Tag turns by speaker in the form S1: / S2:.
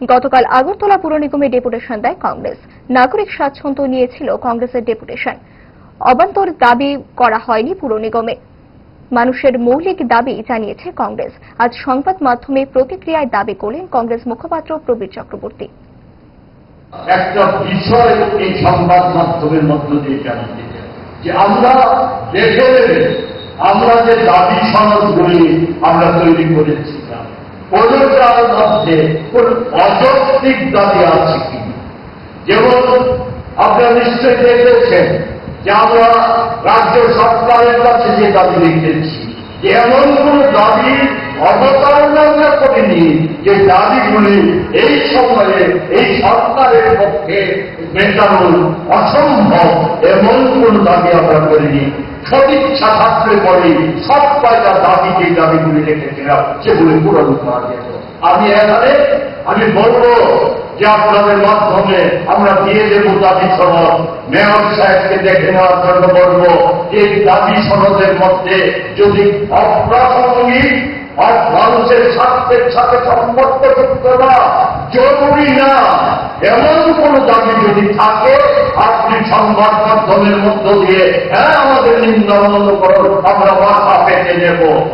S1: গতকাল আগরতলা পুর নিগমে ডেপুটেশন দেয় কংগ্রেস। নাগরিক স্বাচ্ছন্দ্য নিয়েছিল কংগ্রেসের ডেপুটেশন। অবান্তর দাবি করা হয়নি পুর নিগমে। মানুষের মৌলিক দাবি জানিয়েছে কংগ্রেস। আজ সংবাদ মাধ্যমে প্রতিক্রিয়ায় দাবি করলেন কংগ্রেস মুখপাত্র প্রবীর চক্রবর্তী।
S2: একটা বিষয় এই সংবাদ মাধ্যমের মধ্য দিয়ে যে আমরা দেখে আমরা যে দাবি সনদগুলি আমরা তৈরি করেছিলাম কোনটার মধ্যে কোন অযৌক্তিক দাবি আছে কি? যেমন আপনারা নিশ্চয়ই দেখেছেন যে আমরা রাজ্য সরকারের কাছে যে দাবি রেখেছি এমন কোন দাবি এই সময়ে, এই সরকারের পক্ষে মেটানো অসম্ভব এমন কোন দাবি আমরা করিনি। সদিচ্ছা থাকলে পরে সব কয়টা দাবি যে দাবিগুলি রেখেছিলাম, সেগুলি পূরণ করা যেত আমি এখানে, আমি বলব যে আপনাদের মাধ্যমে আমরা দিয়ে দেবো দাবি সনদ। মেয়র সাহেবকে দেখে নেওয়ার জন্য বলব, এই দাবি সনদের মধ্যে যদি অপ্রাসঙ্গিক আর মানুষের স্বার্থের সাথে সম্পর্কযুক্ত না, জরুরি না। এমন কোন দাবি যদি থাকে, আপনি সংবাদ মাধ্যমের মধ্য দিয়ে হ্যাঁ আমাদের নিন্দন করুন, আমরা মাথা পেতে নেব।